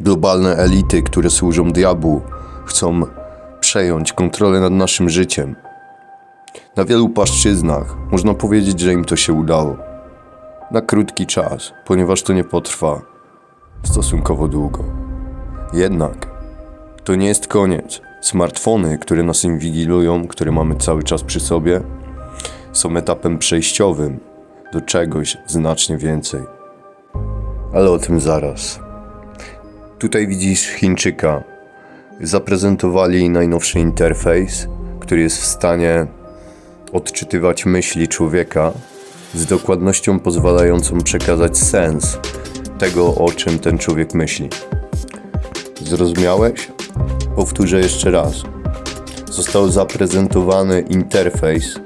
Globalne elity, które służą diabłu, chcą przejąć kontrolę nad naszym życiem. Na wielu płaszczyznach można powiedzieć, że im to się udało. Na krótki czas, ponieważ to nie potrwa stosunkowo długo. Jednak to nie jest koniec. Smartfony, które nas inwigilują, które mamy cały czas przy sobie, są etapem przejściowym do czegoś znacznie więcej. Ale o tym zaraz. Tutaj widzisz Chińczyka. Zaprezentowali najnowszy interfejs, który jest w stanie odczytywać myśli człowieka z dokładnością pozwalającą przekazać sens tego, o czym ten człowiek myśli. Zrozumiałeś? Powtórzę jeszcze raz. Został zaprezentowany interfejs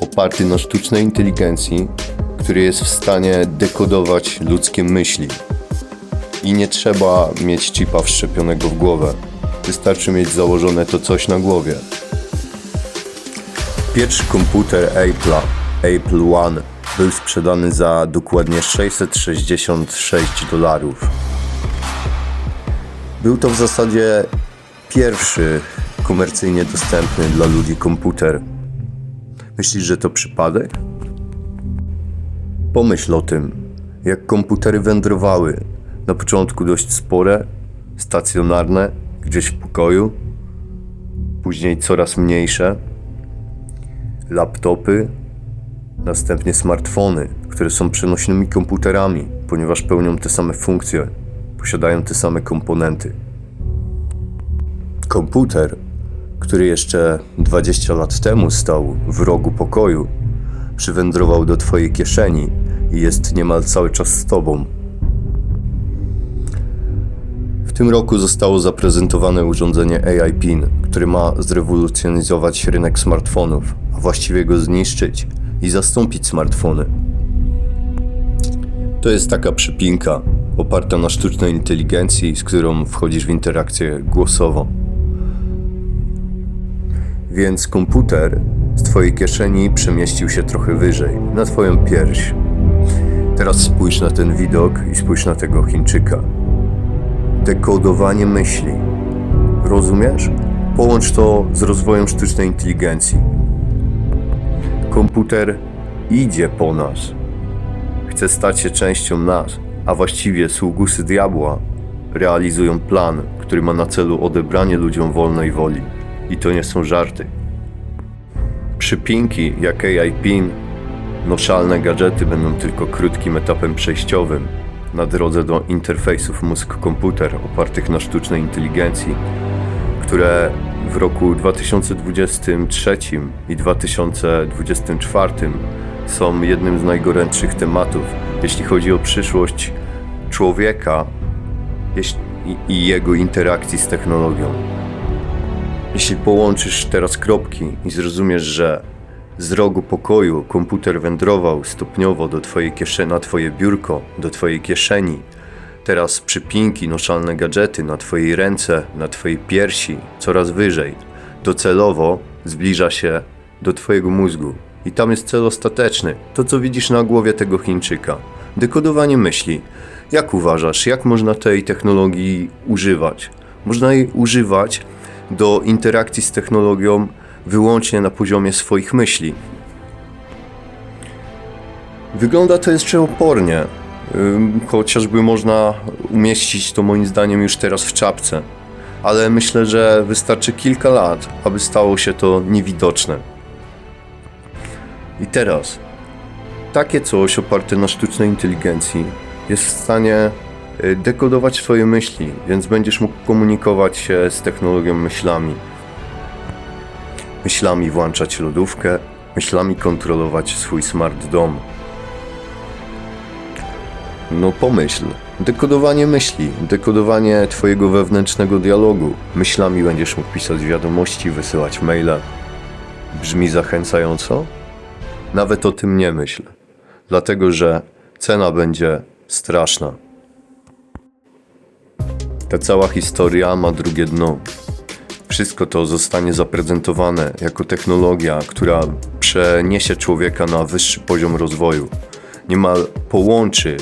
oparty na sztucznej inteligencji, który jest w stanie dekodować ludzkie myśli. I nie trzeba mieć chipa wszczepionego w głowę. Wystarczy mieć założone to coś na głowie. Pierwszy komputer Apple'a, Apple One, był sprzedany za dokładnie 666 dolarów. Był to w zasadzie pierwszy komercyjnie dostępny dla ludzi komputer. Myślisz, że to przypadek? Pomyśl o tym, jak komputery wędrowały. Na początku dość spore, stacjonarne, gdzieś w pokoju, później coraz mniejsze, laptopy, następnie smartfony, które są przenośnymi komputerami, ponieważ pełnią te same funkcje, posiadają te same komponenty. Komputer, który jeszcze 20 lat temu stał w rogu pokoju, przywędrował do Twojej kieszeni i jest niemal cały czas z Tobą. Tym roku zostało zaprezentowane urządzenie AI PIN, które ma zrewolucjonizować rynek smartfonów, a właściwie go zniszczyć i zastąpić smartfony. To jest taka przypinka oparta na sztucznej inteligencji, z którą wchodzisz w interakcję głosową. Więc komputer z Twojej kieszeni przemieścił się trochę wyżej, na Twoją pierś. Teraz spójrz na ten widok i spójrz na tego Chińczyka. Dekodowanie myśli. Rozumiesz? Połącz to z rozwojem sztucznej inteligencji. Komputer idzie po nas. Chce stać się częścią nas, a właściwie sługusy diabła realizują plan, który ma na celu odebranie ludziom wolnej woli. I to nie są żarty. Przypinki jak AI PIN, noszalne gadżety będą tylko krótkim etapem przejściowym na drodze do interfejsów mózg-komputer opartych na sztucznej inteligencji, które w roku 2023 i 2024 są jednym z najgorętszych tematów, jeśli chodzi o przyszłość człowieka i jego interakcji z technologią. Jeśli połączysz teraz kropki i zrozumiesz, że z rogu pokoju komputer wędrował stopniowo do twojej kieszeni, na twoje biurko, do twojej kieszeni, teraz przypinki, noszalne gadżety na twojej ręce, na twojej piersi, coraz wyżej, docelowo zbliża się do twojego mózgu. I tam jest cel ostateczny, to co widzisz na głowie tego Chińczyka. Dekodowanie myśli. Jak uważasz, jak można tej technologii używać? Można jej używać do interakcji z technologią wyłącznie na poziomie swoich myśli. Wygląda to jeszcze opornie, chociażby można umieścić to moim zdaniem już teraz w czapce, ale myślę, że wystarczy kilka lat, aby stało się to niewidoczne. I teraz, takie coś oparte na sztucznej inteligencji jest w stanie y, dekodować Twoje myśli, więc będziesz mógł komunikować się z technologią myślami. Myślami włączać lodówkę, myślami kontrolować swój smart dom. No pomyśl, dekodowanie myśli, dekodowanie Twojego wewnętrznego dialogu. Myślami będziesz mógł pisać wiadomości, wysyłać maile. Brzmi zachęcająco? Nawet o tym nie myśl, dlatego że cena będzie straszna. Ta cała historia ma drugie dno. Wszystko to zostanie zaprezentowane jako technologia, która przeniesie człowieka na wyższy poziom rozwoju. Niemal połączy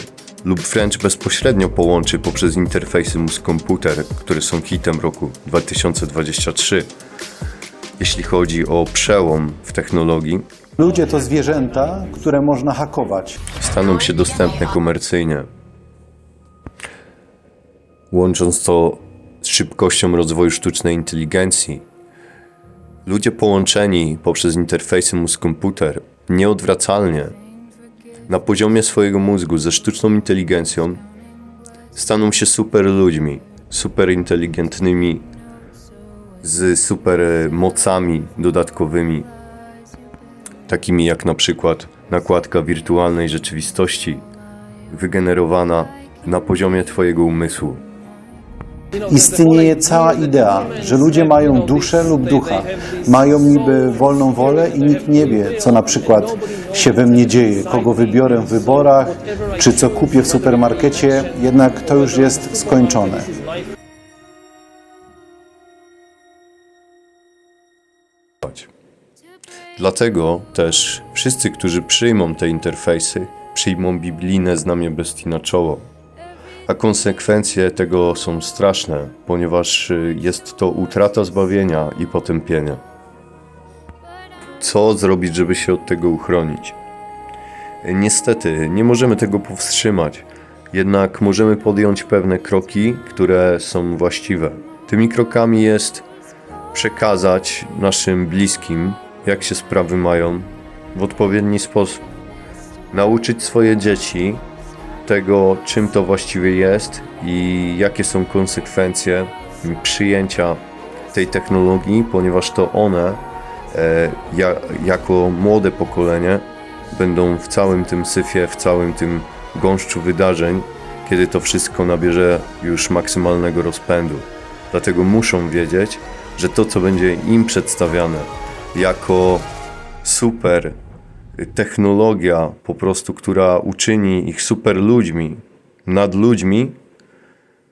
lub wręcz bezpośrednio połączy poprzez interfejsy mózg-komputer, które są hitem roku 2023. Jeśli chodzi o przełom w technologii, Ludzie to zwierzęta, które można hakować. staną się dostępne komercyjnie. Łącząc to szybkością rozwoju sztucznej inteligencji, ludzie połączeni poprzez interfejsy mózg-komputer nieodwracalnie na poziomie swojego mózgu ze sztuczną inteligencją staną się super ludźmi, super inteligentnymi, z super mocami dodatkowymi, takimi jak na przykład nakładka wirtualnej rzeczywistości wygenerowana na poziomie Twojego umysłu. Istnieje cała idea, że ludzie mają duszę lub ducha, mają niby wolną wolę i nikt nie wie, co na przykład się we mnie dzieje, kogo wybiorę w wyborach, czy co kupię w supermarkecie, jednak to już jest skończone. Dlatego też wszyscy, którzy przyjmą te interfejsy, przyjmą biblijne znamie bestii na czoło. A konsekwencje tego są straszne, ponieważ y, jest to utrata zbawienia i potępienie. Co zrobić, żeby się od tego uchronić? Niestety, nie możemy tego powstrzymać, jednak możemy podjąć pewne kroki, które są właściwe. Tymi krokami jest przekazać naszym bliskim, jak się sprawy mają, w odpowiedni sposób. Nauczyć swoje dzieci tego, czym to właściwie jest i jakie są konsekwencje przyjęcia tej technologii, ponieważ to one, e, ja, jako młode pokolenie, będą w całym tym syfie, w całym tym gąszczu wydarzeń, kiedy to wszystko nabierze już maksymalnego rozpędu. Dlatego muszą wiedzieć, że to, co będzie im przedstawiane jako super technologia, po prostu, która uczyni ich super ludźmi, nad ludźmi,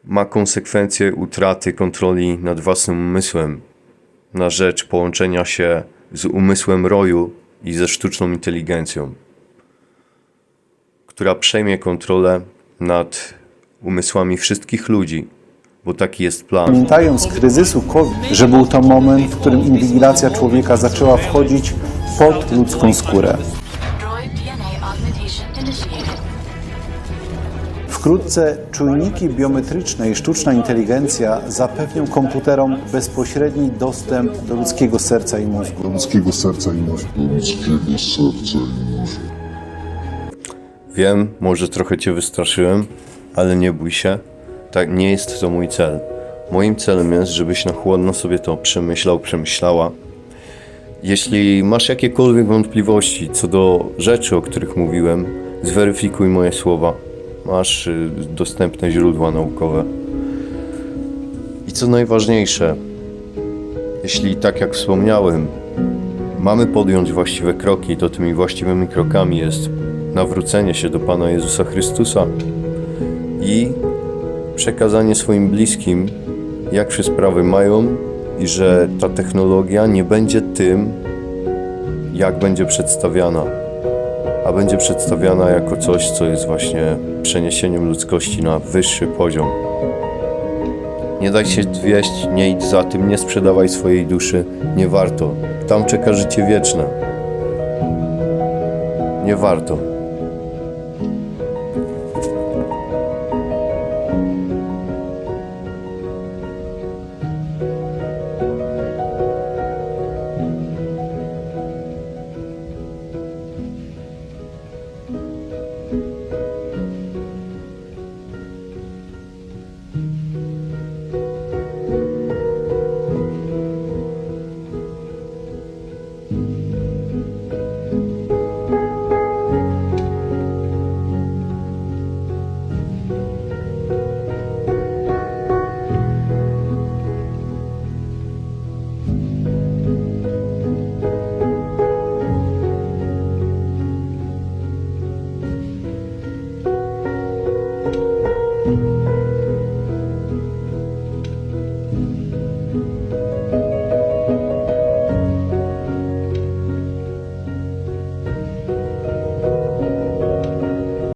ma konsekwencje utraty kontroli nad własnym umysłem na rzecz połączenia się z umysłem roju i ze sztuczną inteligencją, która przejmie kontrolę nad umysłami wszystkich ludzi, bo taki jest plan. Pamiętają z kryzysu COVID, że był to moment, w którym inwigilacja człowieka zaczęła wchodzić pod ludzką skórę. Wkrótce czujniki biometryczne i sztuczna inteligencja zapewnią komputerom bezpośredni dostęp do ludzkiego serca i mózgu. ludzkiego serca i mózgu. ludzkiego serca i mózgu. Wiem, może trochę Cię wystraszyłem, ale nie bój się. Tak, nie jest to mój cel. Moim celem jest, żebyś na chłodno sobie to przemyślał, przemyślała. Jeśli masz jakiekolwiek wątpliwości co do rzeczy, o których mówiłem, zweryfikuj moje słowa. Masz y, dostępne źródła naukowe. I co najważniejsze, jeśli tak jak wspomniałem, mamy podjąć właściwe kroki, to tymi właściwymi krokami jest nawrócenie się do Pana Jezusa Chrystusa i przekazanie swoim bliskim, jak się sprawy mają i że ta technologia nie będzie tym, jak będzie przedstawiana, a będzie przedstawiana jako coś, co jest właśnie przeniesieniem ludzkości na wyższy poziom. Nie daj się dwieść, nie idź za tym, nie sprzedawaj swojej duszy, nie warto. Tam czeka życie wieczne. Nie warto.